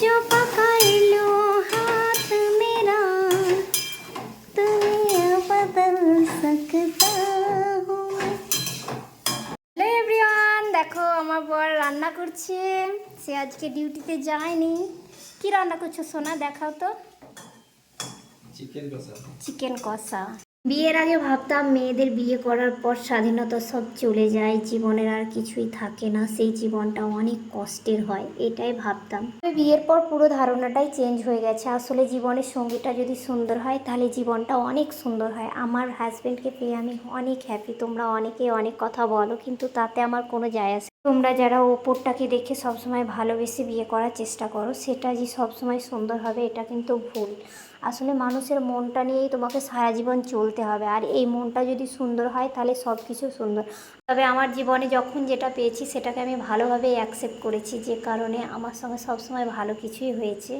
जो पकड़ लो हाथ मेरा तुम्हें बदल सकता हूँ হ্যালো এভরিওয়ান দেখো আমার বর রান্না করছে সে আজকে ডিউটিতে যায়নি কি রান্না করছো সোনা দেখাও তো চিকেন কষা চিকেন কষা বিয়ের আগে ভাবতাম মেয়েদের বিয়ে করার পর স্বাধীনতা সব চলে যায়, জীবনের আর কিছুই থাকে না, সেই জীবনটা অনেক কষ্টের হয়, এটাই ভাবতাম বিয়ের পর পুরো ধারণাটাই চেঞ্জ হয়ে গেছে, আসলে জীবনের সঙ্গীটা যদি সুন্দর হয়, তাহলে জীবনটা অনেক সুন্দর হয় আমার হাজব্যান্ডকে পেয়ে আমি অনেক হ্যাপি তোমরা অনেকে অনেক কথা বলো, কিন্তু তাতে আমার কোনো যায় আসে। তোমরা যারা ওপরটাকে দেখে সবসময় ভালোবেসে বিয়ে করার চেষ্টা করো, সেটা যে সবসময় সুন্দর হবে, এটা কিন্তু ভুল। আসলে মানুষের মনটা নিয়েই তোমাকে সারা জীবন চলতে হবে, আর এই মনটা যদি সুন্দর হয়, তাহলে সব কিছু সুন্দর। তবে আমার জীবনে যখন যেটা পেয়েছি, সেটাকে আমি ভালোভাবে অ্যাকসেপ্ট করেছি, যে কারণে আমার সঙ্গে সবসময় ভালো কিছুই হয়েছে।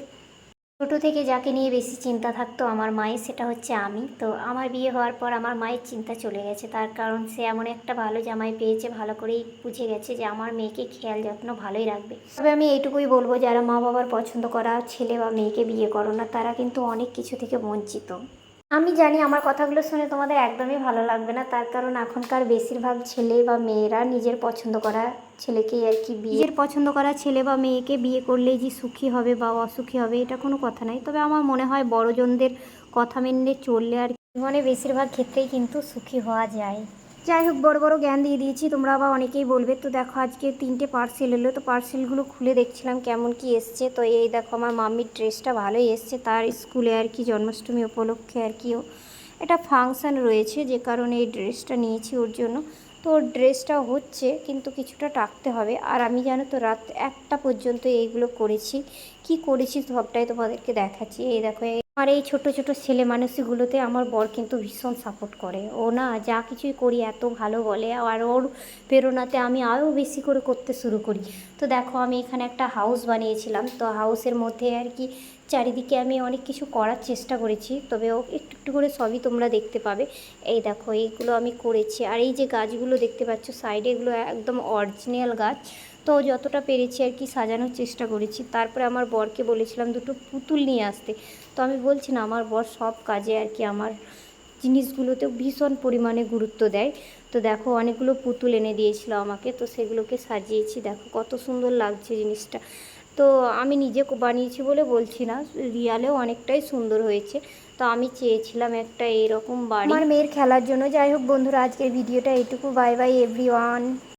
ছোটো থেকে যাকে নিয়ে বেশি চিন্তা থাকতো আমার মায়ের, সেটা হচ্ছে আমি। তো আমার বিয়ে হওয়ার পর আমার মায়ের চিন্তা চলে গেছে। তার কারণ সে এমন একটা ভালো জামাই পেয়েছে, ভালো করেই বুঝে গেছে যে আমার মেয়েকে খেয়াল যত্ন ভালোই রাখবে। তবে আমি এইটুকুই বলব, যারা মা বাবার পছন্দ করা ছেলে বা মেয়েকে বিয়ে করো না, তারা কিন্তু অনেক কিছু থেকে বঞ্চিত। আমি জানি আমার কথাগুলো শুনে তোমাদের একদমই ভালো লাগবে না তার কারণ এখনকার বেশিরভাগ ছেলে বা মেয়েরা নিজের পছন্দ করা ছেলেকে আর কি বিয়ের পছন্দ করা ছেলে বা মেয়েকে বিয়ে করলেই যে সুখী হবে বা অসুখী হবে এটা কোনো কথা নাই। তবে আমার মনে হয় বড়জনদের কথা মেনে চললে আর জীবনে বেশিরভাগ ক্ষেত্রেই কিন্তু সুখী হওয়া যায়। যাই হোক, বড় বড় জ্ঞান দিয়ে দিয়েছি। তোমরা আবার অনেকেই বলবে, তো দেখো আজকে তিনটে পার্সেল এলো, তো পার্সেলগুলো খুলে দেখছিলাম কেমন কি এসছে। তো এই দেখো, আমার মাম্মির ড্রেসটা ভালোই এসছে। তার স্কুলে আর কি জন্মাষ্টমী উপলক্ষে আর কি এটা ফাংশান রয়েছে, যে কারণে এই ড্রেসটা নিয়েছি ওর জন্য। তো ওর ড্রেসটা হচ্ছে, কিন্তু কিছুটা টাকতে হবে। আর আমি জানো তো, রাত একটা পর্যন্ত এইগুলো করেছি। কি করেছি সবটাই তোমাদেরকে দেখাচ্ছি। এই দেখো আমার এই ছোট ছোট ছেলে মানুষগুলোতে আমার বর কিন্তু ভীষণ সাপোর্ট করে। ও না যা কিছুই করি এত ভালো বলে, আর ওর প্রেরণাতে আমি আরও বেশি করে করতে শুরু করি। তো দেখো আমি এখানে একটা হাউস বানিয়েছিলাম। তো হাউসের মধ্যে আর কি চারিদিকে আমি অনেক কিছু করার চেষ্টা করেছি, তবে একটু একটু করে সবই তোমরা দেখতে পাবে। এই দেখো, এইগুলো আমি করেছি। আর এই যে গাছগুলো দেখতে পাচ্ছ সাইডে এগুলো একদম অরিজিনাল গাছ। তো যতটা পেরেছি আর কি সাজানোর চেষ্টা করেছি। তারপরে আমার বরকে বলেছিলাম দুটো পুতুল নিয়ে আসতে। তো আমি বলছি, না, আমার বর সব কাজে আর কি আমার জিনিসগুলোতে ভীষণ পরিমাণে গুরুত্ব দেয়। তো দেখো, অনেকগুলো পুতুল এনে দিয়েছিল আমাকে। তো সেগুলোকে সাজিয়েছি। দেখো, কত সুন্দর লাগছে জিনিসটা। তো আমি নিজে বানিয়েছি বলে বলছি না, রিয়ালেও অনেকটাই সুন্দর হয়েছে। তো আমি চেয়েছিলাম একটা এরকম বাড়ি। আমার মেয়ের খেলার জন্য। যাই হোক বন্ধুরা, আজকের ভিডিওটা এইটুকু। Bye bye everyone